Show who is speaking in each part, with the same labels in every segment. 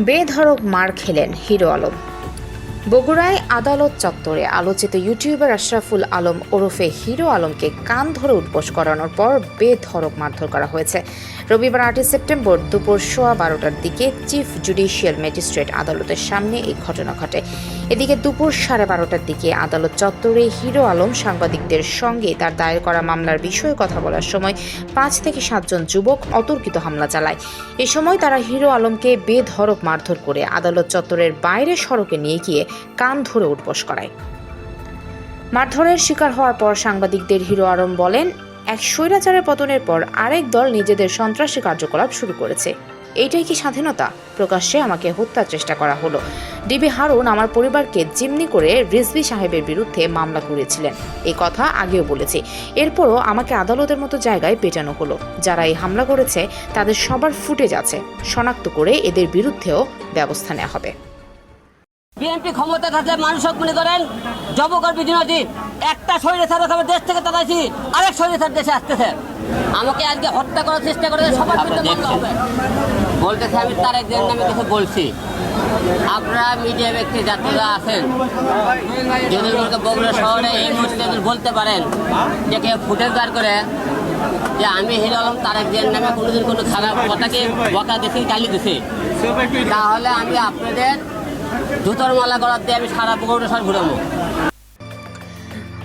Speaker 1: বেধড়ক মার খেলেন হিরো আলম। বগুড়ায় আদালত চত্বরে আলোচিত ইউটিউবার আশরাফুল আলম ওরফে হিরো আলমকে কান ধরে উঠবোস করানোর পর বেধরক মারধর করা হয়েছে। রবিবার আটই সেপ্টেম্বর দুপুর সোয়া বারোটার দিকে চিফ জুডিশিয়াল ম্যাজিস্ট্রেট আদালতের সামনে এই ঘটনা ঘটে। এদিকে দুপুর সাড়ে বারোটার দিকে আদালত চত্বরে হিরো আলম সাংবাদিকদের সঙ্গে তার দায়ের করা মামলার বিষয়ে কথা বলার সময় পাঁচ থেকে সাতজন যুবক অতর্কিত হামলা চালায়। এ সময় তারা হিরো আলমকে বেধড়ক মারধর করে আদালত চত্বরের বাইরে সড়কে নিয়ে গিয়ে কান ধরে উঠবস করায়। মারধরের শিকার হওয়ার পর সাংবাদিকদের হিরো আলম বলেন এক স্বৈরাচারের পতনের পর আরেক দল নিজেদের সন্ত্রাসী কার্যকলাপ শুরু করেছে। এইটাই কি স্বাধীনতা? প্রকাশ্যে আমাকে হত্যার চেষ্টা করা হলো। ডিবি হারুন আমার পরিবারকে জিমনি করে রিজভি সাহেবের বিরুদ্ধে মামলা করেছিলেন। এই কথা আগেও বলেছি। এরপরও আমাকে আদালতের মতো জায়গায় পেটানো হলো। যারা এই হামলা করেছে, তাদের সবার ফুটেজ আছে। শনাক্ত করে এদের বিরুদ্ধেও ব্যবস্থা নেওয়া হবে।
Speaker 2: বিএনপি ক্ষমতা থাকলে মানুষ মনে করেন? জবকর বিজনতি একটা শরীরে ছাড়া খাবে দেশ থেকে তাড়াইছি আরেক শরীরে ছাড় দেশে আসতেছে। আমাকে আজকে হত্যা করার চেষ্টা করেছে সবার হবে। বলতেছে আমি তার একদিন নামে কিছু বলছি। আপনারা মিডিয়া ব্যক্তি যাত্রীরা আছেন যদি বগুড়া শহরে এই মুহূর্তে বলতে পারেন যে কেউ ফুটেজ বার করে যে আমি হিরো আলম তারেক জিয়ার নামে কোনোদিন কোনো খারাপ কথাকে বকা দিছি গালি দিছি তাহলে আমি আপনাদের জুতোর মালা করার দিয়ে আমি সারা বগুড়া শহর ঘুরাবো।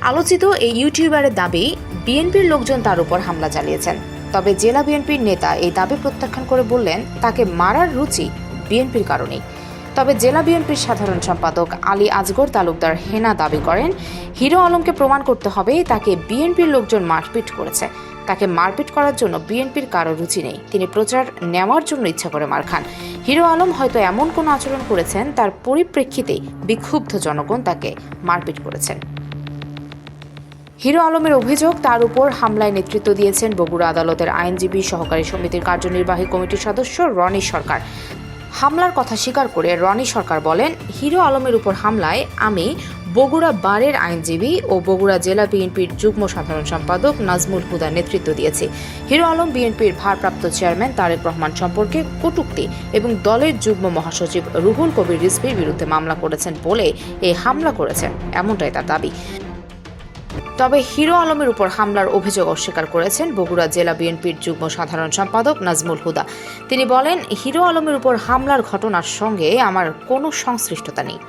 Speaker 1: আলোচিত এই ইউটিউবারের দাবি, বিএনপির লোকজন তার উপর হামলা চালিয়েছেন। তবে জেলা বিএনপির নেতা এই দাবি প্রত্যাখ্যান করে বললেন, তাকে মারার রুচি বিএনপির কারণেই। তবে জেলা বিএনপির সাধারণ সম্পাদক আলী আজগর তালুকদার হেনা দাবি করেন, হিরো আলমকে প্রমাণ করতে হবে, তাকে বিএনপির লোকজন মারপিট করেছে। তাকে মারপিট করার জন্য বিএনপির কারও রুচি নেই। তিনি প্রচার নেওয়ার জন্য ইচ্ছা করে মার খান। হিরো আলম হয়তো এমন কোনো আচরণ করেছেন, তার পরিপ্রেক্ষিতেই বিক্ষুব্ধ জনগণ তাকে মারপিট করেছেন। হিরো আলমের অভিযোগ, তার উপর হামলায় নেতৃত্ব দিয়েছেন বগুড়া আদালতের আইনজীবী সহকারী সমিতির কার্যনির্বাহী কমিটির সদস্য রনি সরকার। হামলার কথা স্বীকার করে রনি সরকার বলেন, হিরো আলমের উপর হামলায় আমি বগুড়া বারের আইনজীবী ও বগুড়া জেলা বিএনপির যুগ্ম সাধারণ সম্পাদক নাজমুল হুদা নেতৃত্ব দিয়েছে। হিরো আলম বিএনপির ভারপ্রাপ্ত চেয়ারম্যান তারেক রহমান সম্পর্কে কটূক্তি এবং দলের যুগ্ম মহাসচিব রুহুল কবির রিজভির বিরুদ্ধে মামলা করেছেন বলে এই হামলা করেছেন, এমনটাই তার দাবি। তবে হিরো আলমের উপর হামলার অভিযোগ অস্বীকার করেছেন বগুড়া জেলা বিএনপির যুগ্ম সাধারণ সম্পাদক নাজমুল হুদা। তিনি বলেন, হিরো আলমের উপর হামলার ঘটনার সঙ্গে আমার কোনো সংশ্লিষ্টতা নেই।